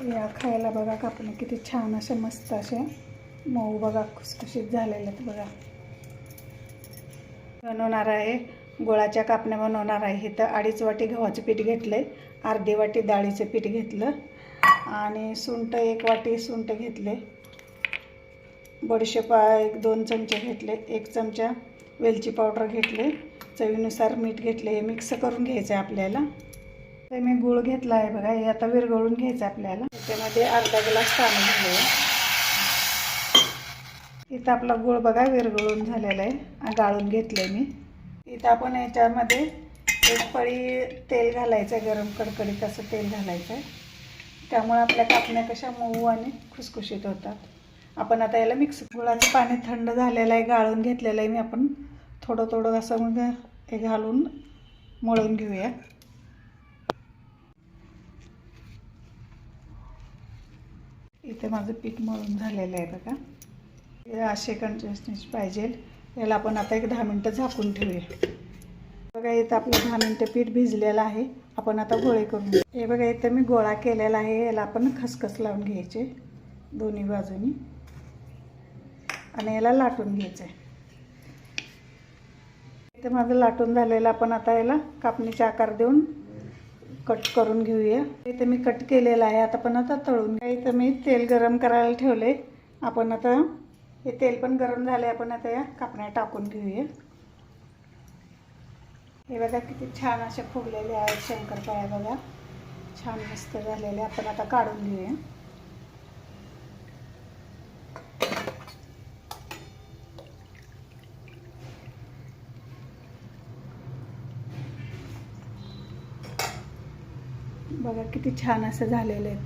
या खायला बघा कापणे किती छान असे मस्त असे मऊ बघा खुसखुशीत झालेले आहेत बघा. बनवणार आहे गुळाच्या कापण्या बनवणार आहे इथं. अडीच वाटी गव्हाचं पीठ घेतलं आहे अर्धी वाटी डाळीचं पीठ घेतलं आणि सुंट एक वाटी सुंट घेतले बडीशेपा एक दोन चमचे घेतले एक चमचा वेलची पावडर घेतले चवीनुसार मीठ घेतले हे मिक्स करून घ्यायचं आहे आपल्याला. तर मी गूळ घेतला आहे बघा हे आता विरघळून घ्यायचं आहे आपल्याला. त्याच्यामध्ये अर्धा ग्लास पाणी घालूया इथं आपला गूळ बघा विरघळून झालेला आहे गाळून घेतलं आहे मी. इथं आपण याच्यामध्ये एक पळी तेल घालायचं आहे गरम कडकडीत असं तेल घालायचं आहे त्यामुळे आपल्या कापण्या कशा मऊ आणि खुसखुशीत होतात. आपण आता याला मिक्स गुळाचं पाणी थंड झालेलं आहे गाळून घेतलेलं आहे मी. आपण थोडं थोडं असं मग हे घालून मळून घेऊया. इथे माझं पीठ मळून झालेलं आहे बघा. असे कंटिन्युअस पाहिजे. याला आपण आता एक दहा मिनटं झाकून ठेवूया. बघा इथं आपलं दहा मिनटं पीठ भिजलेलं आहे. आपण आता गोळे करून हे बघा इथं मी गोळा केलेला आहे. याला आपण खसखस लावून घ्यायचे दोन्ही बाजूनी. आणि याला लाटून घ्यायचं आहे इथं माझं लाटून झालेलं आपण आता याला कापणीचे आकार देऊन कट करून घेऊया. इथे मी कट केलेलं आहे. आता पण आता तळून इथं मी तेल गरम करायला ठेवले आपण आता हे तेल पण गरम झाले आपण आता या कापण्या टाकून घेऊया. हे बघा किती छान असे फुगलेले आहेत शंकरपाळ्या बघा. छान मस्त झालेले आपण आता काढून घेऊया. बघा किती छान असं झालेलं आहे.